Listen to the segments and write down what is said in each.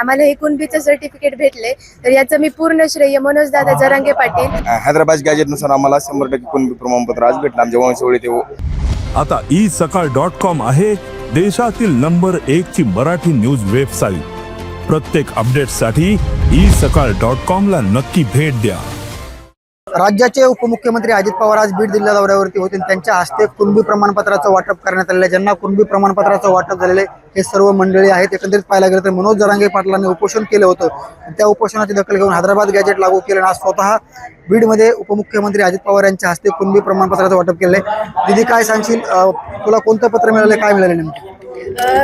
आम्हाला हे कुणबीचं सर्टिफिकेट भेटले तर याचं मी पूर्ण श्रेय मनोज दादा जरांगे पाटील. हैदराबाद गॅजेटनुसार आम्हाला शंभर टक्के कुणबी प्रमाणपत्र आज भेटलं. आमच्या वंशवळी ते आता ई सकाळ डॉट कॉम आहे देशातील नंबर एक ची मराठी न्यूज वेबसाईट प्रत्येक अपडेटसाठी ई सकाळ डॉट कॉम ला नक्की भेट द्या. राज्याचे उपमुख्यमंत्री अजित पवार आज बीड जिल्हा दौऱ्यावरती होते. त्यांच्या हस्ते कुणबी प्रमाणपत्राचं वाटप करण्यात आलेलं आहे. ज्यांना कुणबी प्रमाणपत्राचं वाटप झालेलं आहे हे सर्व मंडळी आहेत. एकंदरीत पाहायला गेलं तर मनोज जरांगे पाटलांनी उपोषण केलं होतं. त्या उपोषणाची दखल घेऊन हैदराबाद गॅजेट लागू केलं आणि आज स्वतः बीडमध्ये उपमुख्यमंत्री अजित पवार यांच्या हस्ते कुणबी प्रमाणपत्राचं वाटप केलं आहे. दिदी काय सांगशील? तुला कोणतं पत्र मिळालं? काय मिळालं नेमकं?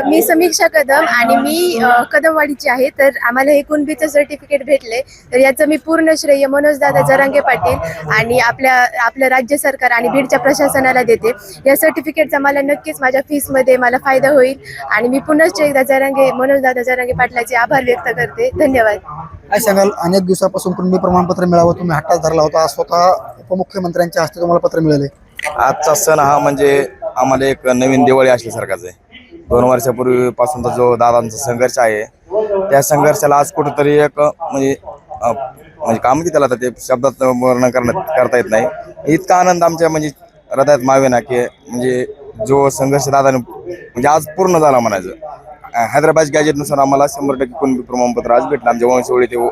मी समीक्षा कदम आणि मी कदमवाडीची आहे. तर आम्हाला हे कुणबीचं सर्टिफिकेट भेटले. तर याचं मी पूर्ण श्रेय मनोज दादा जरांगे पाटील आणि आपल्या आपलं राज्य सरकार आणि बीडच्या प्रशासनाला देते. या सर्टिफिकेटचा मला नक्कीच माझ्या फीसमध्ये मला फायदा होईल आणि मी पुनश्च एकदा जरांगे मनोज दादा जरांगे पाटलाचे आभार व्यक्त करते. धन्यवाद. काय सांगाल? अनेक दिवसापासून कुणबी प्रमाणपत्र मिळावं तुम्ही हट्टात धरला होता. आज स्वतः उपमुख्यमंत्र्यांच्या हस्ते तुम्हाला पत्र मिळाले. आजचा सण हा म्हणजे आम्हाला एक नवीन दिवाळी असल्यासारखाच आहे. दोन वर्षापूर्वीपासूनचा जो दादांचा संघर्ष आहे त्या संघर्षाला आज कुठंतरी एक म्हणजे म्हणजे काम की त्याला आता ते शब्दात वर्णन करण्यात करता येत नाही. इतका आनंद आमच्या म्हणजे हृदयात मावे ना की म्हणजे जो संघर्ष दादाने म्हणजे आज पूर्ण झाला म्हणायचं. हैदराबाद गॅजेटनुसार आम्हाला शंभर टक्के कुणबी प्रमाणपत्र आज भेटलं. आमच्या वंशवळी ते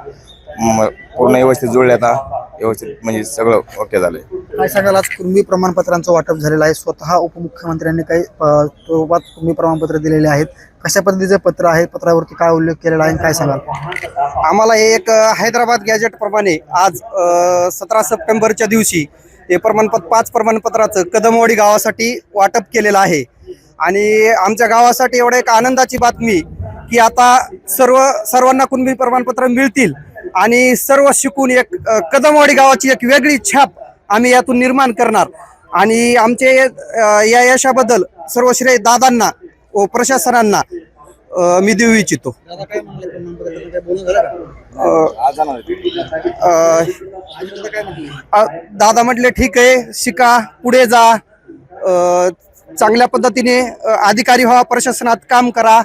पूर्ण व्यवस्थित जुळले आता. व्यवस्थित म्हणजे सगळं ओके झालंय. काय सांगाल? आज कुणबी प्रमाणपत्रांचं वाटप झालेलं आहे. स्वतः उपमुख्यमंत्र्यांनी काही अ, स्वरूपात कुणबी प्रमाणपत्र दिलेले आहेत. कशा पद्धतीचं पत्र आहे? पत्रावरती काय उल्लेख केलेला आहे? आणि काय सांगाल? आम्हाला हे एक अ, हैदराबाद गॅजेट प्रमाणे आज सतरा सप्टेंबरच्या दिवशी हे प्रमाणपत्र पाच प्रमाणपत्राचं कदमवाडी गावासाठी वाटप केलेलं आहे. आणि आमच्या गावासाठी एवढं एक आनंदाची बातमी की आता सर्व सर्वांना कुणबी प्रमाणपत्र मिळतील. आणि सर्व शिकून एक कदमवाडी गावाची एक वेगळी छाप आम्ही यातून निर्माण करणार. आणि आमचे या यशाबद्दल सर्व श्रेय दादांना व प्रशासनांना मी देऊ इच्छितो. दादा म्हटले ठीक आहे शिका पुढे जा. चांगल्या पद्धतीने अधिकारी व्हा प्रशासनात काम करा.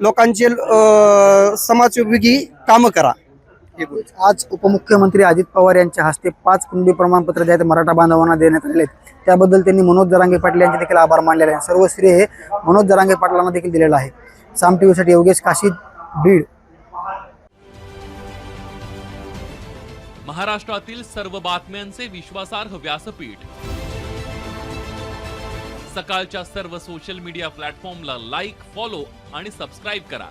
लोकांचे अ, समाजोपयोगी कामं करा. आज उपमुख्यमंत्री अजित पवार यांच्या हस्ते पाच कुणबी प्रमाणपत्र जे आहेत मराठा बांधवांना देण्यात आलेले आहेत. त्याबद्दल त्यांनी मनोज जरांगे पाटील यांचे देखील आभार मानलेले आहे सर्व श्रेय हे मनोज जरांगे पाटलांना देखील दिलेलं आहे. साम टीव्हीसाठी योगेश काशी बीड. महाराष्ट्रातील सर्व बातम्यांचे विश्वासार्ह व्यासपीठ. सकाळच्या सर्व सोशल मीडिया प्लॅटफॉर्मला लाईक फॉलो आणि सबस्क्राईब करा.